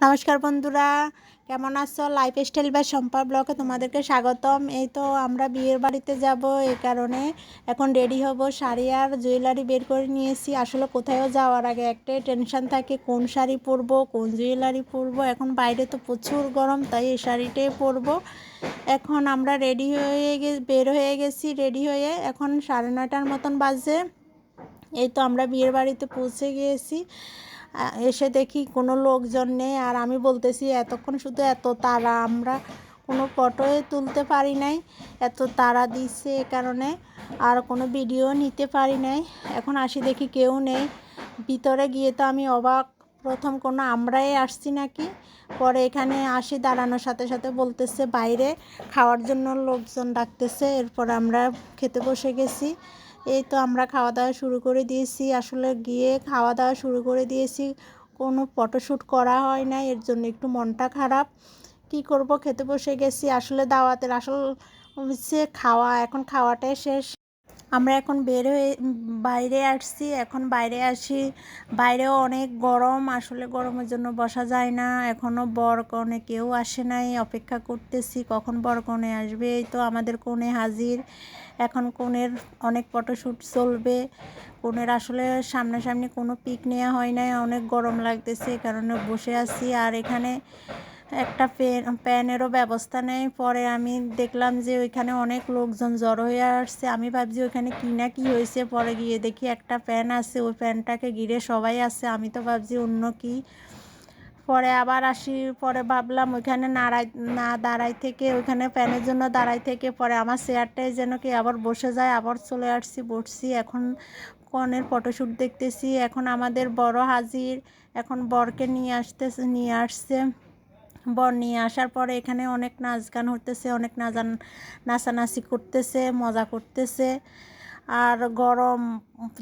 নমস্কার বন্ধুরা, কেমন আছো? লাইফ স্টাইল বা সম্পা ব্লকে তোমাদেরকে স্বাগতম। এই তো আমরা বিয়ের বাড়িতে যাব, এই কারণে এখন রেডি হব শাড়ি আর জুয়েলারি বের করে নিয়েছি। আসলে কোথাও যাওয়ার আগে একটাই টেনশন থাকে, কোন শাড়ি পরবো, কোন জুয়েলারি পরবো। এখন বাইরে তো প্রচুর গরম, তাই এই শাড়িটাই পরবো। এখন আমরা রেডি হয়ে বের হয়ে গেছি রেডি হয়ে এখন সাড়ে নয়টার মতন বাজে। এই তো আমরা বিয়ের বাড়িতে পৌঁছে গিয়েছি। এসে দেখি কোনো লোকজন নেই। আর আমি বলতেছি, এতক্ষণ শুধু এত তারা। আমরা কোনো ফটোই তুলতে পারি নাই। এত তারা দিচ্ছে এ কারণে। আর কোনো ভিডিও নিতে পারি নাই। এখন আসি দেখি কেউ নেই। ভিতরে গিয়ে তো আমি অবাক। প্রথম কোনো আমরাই আসছি নাকি? পরে এখানে আসি দাঁড়ানোর সাথে সাথে বলতেছে, বাইরে খাওয়ার জন্য লোকজন ডাকতেছে। এরপর আমরা খেতে বসে গেছি। এই তো আমরা খাওয়া দাওয়া শুরু করে দিয়েছি। আসলে গিয়ে খাওয়া দাওয়া শুরু করে দিয়েছি। কোনো ফটোশ্যুট করা হয় না এর জন্য একটু মনটা খারাপ। কি করব, খেতে বসে গেছি। আসলে দাওয়াতের আসল হচ্ছে খাওয়া। এখন খাওয়াটাই শেষ। আমরা এখন বের হয়ে, বাইরে আসছি, এখন বাইরে আসি। বাইরেও অনেক গরম, আসলে গরমের জন্য বসা যায় না। এখনও বর কনে কেউ আসে নাই, অপেক্ষা করতেছি, কখন বর কনে আসবে? এই তো আমাদের কোণে হাজির। এখন কোণের অনেক ফটোশ্যুট চলবে। কোণের আসলে সামনাসামনি কোনো পিক নেওয়া হয় নাই, অনেক গরম লাগতেছে, এই কারণে বসে আছি। আর এখানে একটা পেন, প্যানেরও ব্যবস্থা নেই। পরে আমি দেখলাম যে ওইখানে অনেক লোকজন জড়ো হয়ে আসছে। আমি ভাবছি ওইখানে কী না কী হয়েছে? পরে গিয়ে দেখি একটা প্যান আছে, ওই প্যানটাকে ঘিরে সবাই আছে। আমি তো ভাবছি অন্য কি? পরে আবার আসি, পরে ভাবলাম ওইখানে নাড়াই, না দাঁড়াই থেকে, ওইখানে প্যানের জন্য দাঁড়াই থেকে, পরে আমার চেয়ারটাই যেন কি আবার বসে যায়, আবার চলে আসছি, বসছি। এখন কনের ফটোশ্যুট দেখতেছি। এখন আমাদের বড় হাজির, এখন বরকে নিয়ে আসতে নিয়ে আসছে। বর নিয়ে আসার পরে এখানে অনেক নাচ গান হতেছে অনেক নাচান নাচানাচি করতেছে, মজা করতেছে। আর গরম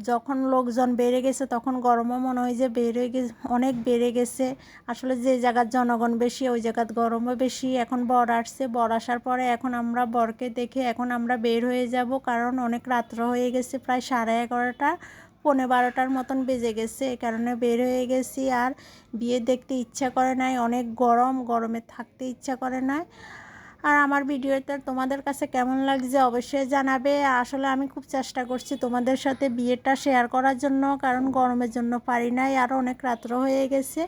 যখন লোকজন বেড়ে গেছে, তখন গরমও মনে হয় যে বেড়ে গেছে, অনেক বেড়ে গেছে। আসলে যে জায়গার জনগণ বেশি, ওই জায়গার গরমও বেশি। এখন বর আসছে, বর আসার পরে এখন আমরা বরকে দেখে এখন আমরা বের হয়ে যাব, কারণ অনেক রাত্র হয়ে গেছে, প্রায় সাড়ে এগারোটা। পৌনে বারোটার মতন বেজে গেছে এই কারণে বের হয়ে গেছি। আর বিয়ে দেখতে ইচ্ছা করে নাই, অনেক গরম, গরমে থাকতে ইচ্ছা করে নাই। আর আমার ভিডিওটা তোমাদের কাছে কেমন লাগছে অবশ্যই জানাবে। আসলে আমি খুব চেষ্টা করছি তোমাদের সাথে বিয়েটা শেয়ার করার জন্য, কারণ গরমের জন্য পারি নাই, আর অনেক রাত্র হয়ে গেছে।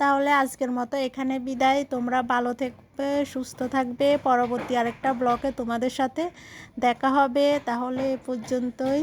তাহলে আজকের মতো এখানে বিদায়। তোমরা ভালো থাকবে, সুস্থ থাকবে। পরবর্তী আরেকটা ব্লগে তোমাদের সাথে দেখা হবে। তাহলে এ পর্যন্তই।